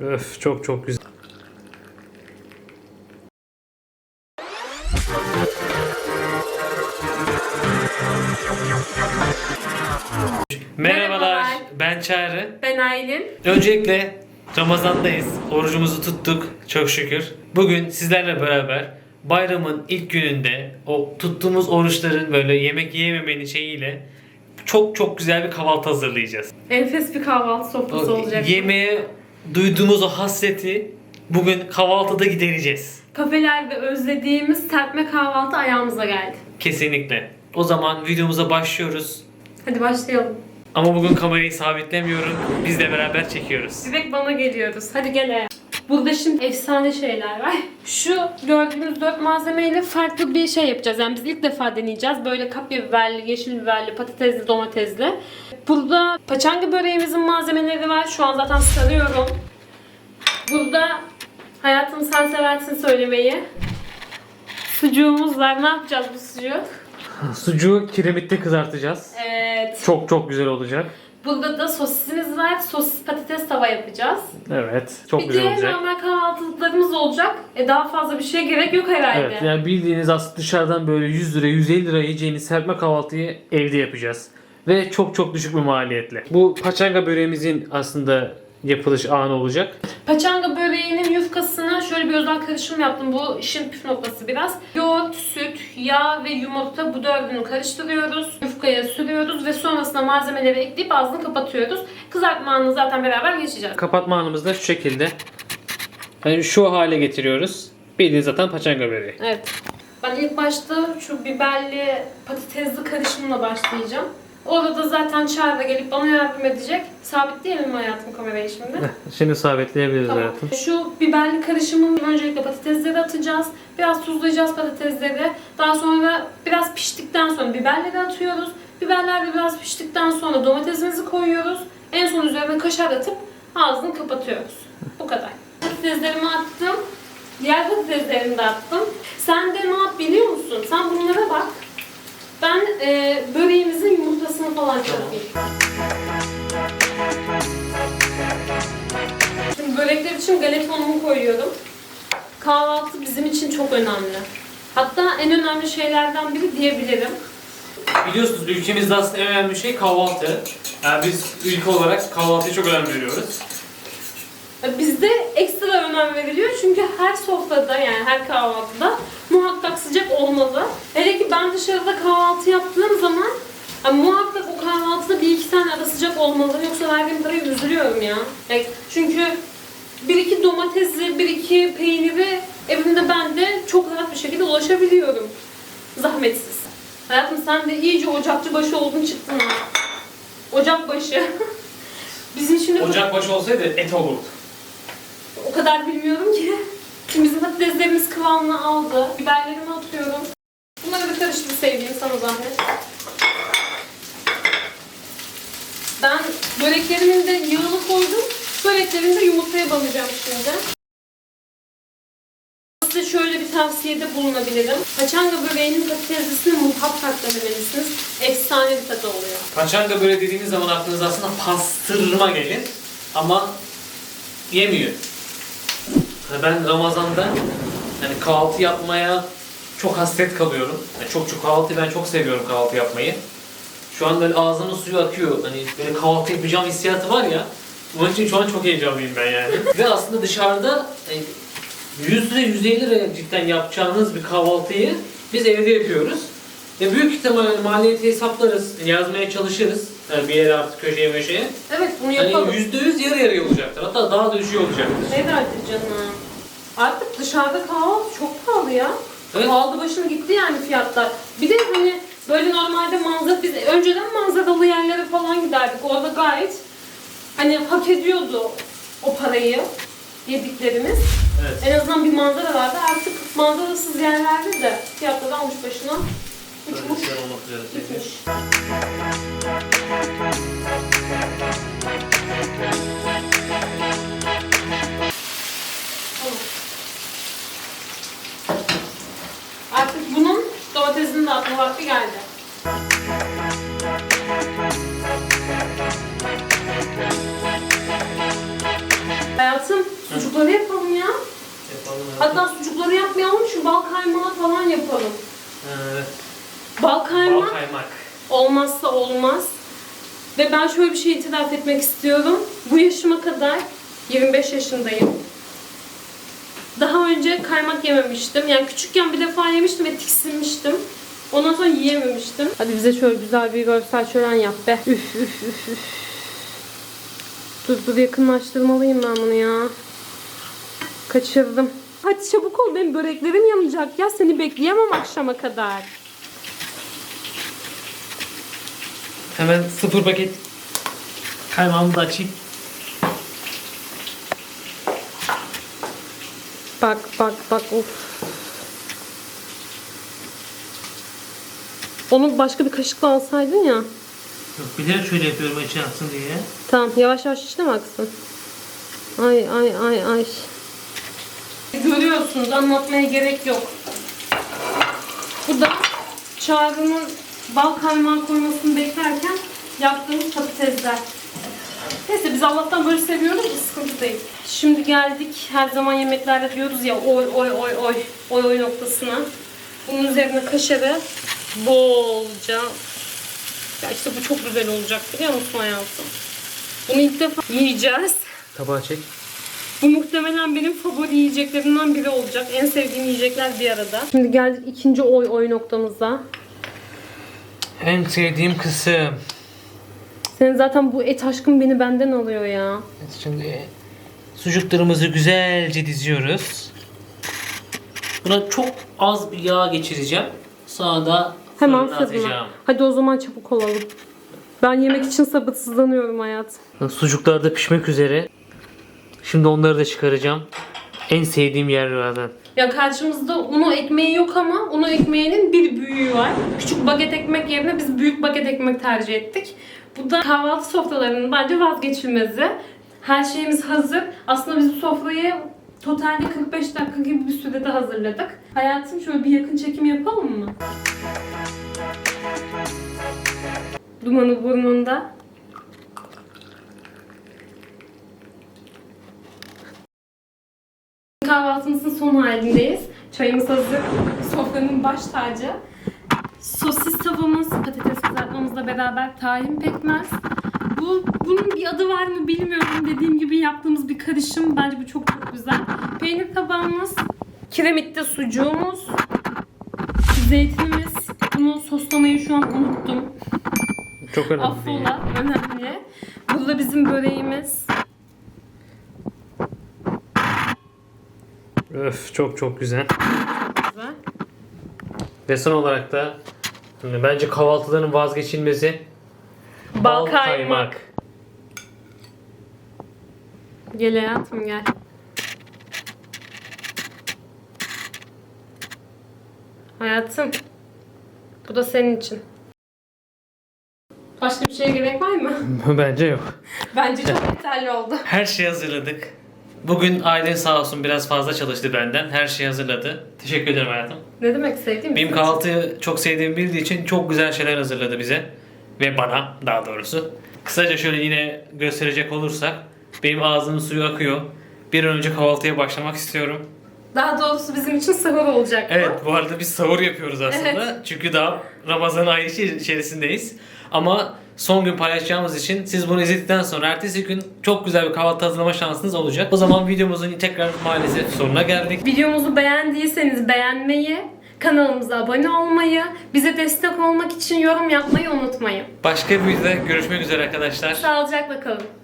Öf çok çok güzel. Merhabalar. Ben Çağrı. Ben Aylin. Öncelikle Ramazan'dayız. Orucumuzu tuttuk çok şükür. Bugün sizlerle beraber bayramın ilk gününde o tuttuğumuz oruçların böyle yemek yiyememenin şeyiyle çok çok güzel bir kahvaltı hazırlayacağız. Enfes bir kahvaltı sofrası olacak. yemeğe duyduğumuz o hasreti bugün kahvaltıda gidereceğiz. Kafelerde özlediğimiz serpme kahvaltı ayağımıza geldi. Kesinlikle. O zaman videomuza başlıyoruz. Hadi başlayalım. Ama bugün kamerayı sabitlemiyorum. Biz de beraber çekiyoruz. Direkt bana geliyoruz. Hadi gel. Burada şimdi efsane şeyler var. Şu gördüğünüz dört malzemeyle farklı bir şey yapacağız. Yani biz ilk defa deneyeceğiz. Böyle kapya biberli, yeşil biberli, patatesli, domatesli. Burada paçanga böreğimizin malzemeleri var. Şu an zaten sarıyorum. Burada hayatım sen seversin söylemeyi. Sucuğumuz var. Ne yapacağız bu sucuğu? Sucuğu kiremitte kızartacağız. Evet. Çok çok güzel olacak. Burada da sosisimiz var. Sosis patates tava yapacağız. Evet. Çok bir güzel de olacak. normal kahvaltılıklarımız olacak. E daha fazla bir şeye gerek yok herhalde. Evet yani bildiğiniz aslında dışarıdan böyle 100 lira 150 lira yiyeceğiniz serpme kahvaltıyı evde yapacağız. Ve çok çok düşük bir maliyetle. Bu paçanga böreğimizin aslında yapılış anı olacak. Paçanga böreğinin yufkasına şöyle bir özel karışım yaptım. Bu işin püf noktası biraz. Yoğurt, süt, yağ ve yumurta bu dördünü karıştırıyoruz. Yufkaya sürüyoruz ve sonrasında malzemeleri ekleyip ağzını kapatıyoruz. Kızartma anını zaten beraber geçeceğiz. Kapatma anımız da şu şekilde. Yani şu hale getiriyoruz. Bildiğiniz zaten paçanga böreği. Evet. Ben ilk başta şu biberli patatesli karışımla başlayacağım. Orada da zaten Çağrı gelip bana yardım edecek. Sabitleyelim mi hayatım kamerayı şimdi? Şimdi sabitleyebiliriz Tamam. hayatım. Şu biberli karışımın öncelikle patatesleri atacağız. Biraz tuzlayacağız patatesleri. Daha sonra biraz piştikten sonra biberleri atıyoruz. Biberler de biraz piştikten sonra domatesimizi koyuyoruz. En son üzerine kaşar atıp ağzını kapatıyoruz. Bu kadar. Patateslerimi attım. Diğer patateslerimi de attım. Sen de ne yap biliyor musun? Sen bunlara bak. Ben e, böreğimizin yumurtasını falan çırpayım. Şimdi börekler için galeta unumu koyuyorum. Kahvaltı bizim için çok önemli. Hatta en önemli şeylerden biri diyebilirim. Biliyorsunuz ülkemizde aslında en önemli şey kahvaltı. Yani biz ülke olarak kahvaltıya çok önem veriyoruz. Bizde ekstra önem veriliyor çünkü her sofrada yani her kahvaltıda muhakkak sıcak olmalı. Hele ki ben dışarıda kahvaltı yaptığım zaman yani muhakkak o kahvaltıda bir iki tane ara sıcak olmalı. Yoksa verdiğim parayı üzülüyorum ya. Yani çünkü bir iki domatesi, bir iki peyniri evimde ben de çok rahat bir şekilde ulaşabiliyorum. Zahmetsiz. Hayatım sen de iyice ocakçı başı oldun çıktın ha. Ocak başı. Bizim şimdi Ocak başı olsaydı et olurdu. Kadar bilmiyorum ki. Şimdi bizim patateslerimiz kıvamını aldı. Biberlerimi atıyorum. Bunları bir karıştır sevdiğim sana zahmet. Ben böreklerimin de yağını koydum. Böreklerimi de yumurtaya banacağım şimdi. Size şöyle bir tavsiyede bulunabilirim. Paçanga böreğinin patateslisini muhakkak denemelisiniz. Efsane bir tadı oluyor. Paçanga böyle dediğiniz zaman aklınıza aslında pastırma gelir ama yemiyor. Yani ben Ramazan'da yani kahvaltı yapmaya çok hasret kalıyorum. Yani çok çok kahvaltı ben çok seviyorum kahvaltı yapmayı. Şu an böyle ağzımın suyu akıyor. Hani böyle kahvaltı yapacağım hissiyatı var ya. Onun için şu an çok heyecanlıyım ben yani. Ve aslında dışarıda hani 100 lira 150 lira cidden yapacağınız bir kahvaltıyı biz evde yapıyoruz. Ve büyük ihtimalle maliyeti hesaplarız, yazmaya çalışırız. Yani bir yere artık köşeye meşeye. Evet bunu yapalım. Hani yüzde yüz yarı yarıya olacaktır. Hatta daha da düşüyor olacaktır. Ne derdi canım? Artık dışarıda kahvaltı çok pahalı ya. Evet. Aldı başını gitti yani fiyatlar. Bir de hani böyle normalde manzara biz önceden manzaralı yerlere falan giderdik. Orada gayet hani hak ediyordu o parayı yediklerimiz. Evet. En azından bir manzara vardı. Artık manzarasız yerlerde de fiyatları almış başına uçmuş olmak üzere sucukları yapalım ya. Yapalım. Hatta sucukları yapmayalım şu bal kaymağı falan yapalım. Evet. Bal Bal kaymak kaymak. olmazsa olmaz. Ve ben şöyle bir şey itiraf etmek istiyorum. Bu yaşıma kadar 25 yaşındayım. Daha önce kaymak yememiştim. Yani küçükken bir defa yemiştim ve tiksinmiştim. Ondan sonra yiyememiştim. Hadi bize şöyle güzel bir görsel şölen yap be. Üf üf üf üf. Dur dur yakınlaştırmalıyım ben bunu ya. Kaçırdım. Hadi çabuk ol benim böreklerim yanacak ya. Seni bekleyemem akşama kadar. Hemen sıfır paket kaymağımı da açayım. Bak bak bak of. Onu başka bir kaşıkla alsaydın ya. Yok bilerek şöyle yapıyorum atsın diye. Tamam yavaş yavaş mi aksın? Ay ay ay ay. Görüyorsunuz anlatmaya gerek yok. Bu da Çağrı'nın bal kaymağı koymasını beklerken yaptığımız patatesler. Neyse biz Allah'tan böyle seviyoruz ki sıkıntı değil. Şimdi geldik her zaman yemeklerde diyoruz ya oy oy oy oy oy oy noktasına. Bunun üzerine kaşarı bolca ya işte bu çok güzel olacak biliyor musun hayatım? Bunu ilk defa yiyeceğiz. Tabağı çek. Bu muhtemelen benim favori yiyeceklerimden biri olacak. En sevdiğim yiyecekler bir arada. Şimdi geldik ikinci oy oy noktamıza. En sevdiğim kısım. Senin zaten bu et aşkın beni benden alıyor ya. Şimdi sucuklarımızı güzelce diziyoruz. Buna çok az bir yağ geçireceğim. Sonra da Hemen fırına fırına. atacağım. Hadi o zaman çabuk olalım. Ben yemek için sabırsızlanıyorum hayat. Sucuklar da pişmek üzere. Şimdi onları da çıkaracağım. En sevdiğim yerlerden. Ya karşımızda unu ekmeği yok ama unu ekmeğinin bir büyüğü var. Küçük baget ekmek yerine biz büyük baget ekmek tercih ettik. Bu da kahvaltı sofralarının bence vazgeçilmezi. Her şeyimiz hazır. Aslında biz bu sofrayı totalde 45 dakika gibi bir sürede hazırladık. Hayatım şöyle bir yakın çekim yapalım mı? Dumanı burnunda. Kahvaltımızın son halindeyiz. Çayımız hazır. Sofranın baş tacı. Sosis tavamız, patates kızartmamızla beraber tahin pekmez. Bu, bunun bir adı var mı bilmiyorum. Dediğim gibi yaptığımız bir karışım. Bence bu çok çok güzel. Peynir tabağımız, kiremitte sucuğumuz, zeytinimiz. Bunu soslamayı şu an unuttum. Çok önemli. Affola önemli. Burada bizim böreğimiz. Öf çok çok güzel. Güzel. Ve son olarak da hani bence kahvaltıların vazgeçilmezi Bal kaymak. Gel hayatım gel. Hayatım. Bu da senin için. Başka bir şeye gerek var mı? Bence yok. Bence çok yeterli oldu. Her şeyi hazırladık. Bugün ailen sağ olsun biraz fazla çalıştı benden. Her şeyi hazırladı. Teşekkür ederim hayatım. Ne demek sevdiğim Benim kahvaltıyı çok sevdiğimi bildiği için çok güzel şeyler hazırladı bize. Ve bana daha doğrusu. Kısaca şöyle yine gösterecek olursak. Benim ağzımın suyu akıyor. Bir an önce kahvaltıya başlamak istiyorum. Daha doğrusu bizim için sahur olacak. Evet bu arada biz sahur yapıyoruz aslında. Çünkü daha Ramazan ayı içerisindeyiz. Ama son gün paylaşacağımız için siz bunu izledikten sonra ertesi gün çok güzel bir kahvaltı hazırlama şansınız olacak. O zaman videomuzun tekrar maalesef sonuna geldik. Videomuzu beğendiyseniz beğenmeyi, kanalımıza abone olmayı, bize destek olmak için yorum yapmayı unutmayın. Başka bir videoda görüşmek üzere arkadaşlar. Sağlıcakla kalın.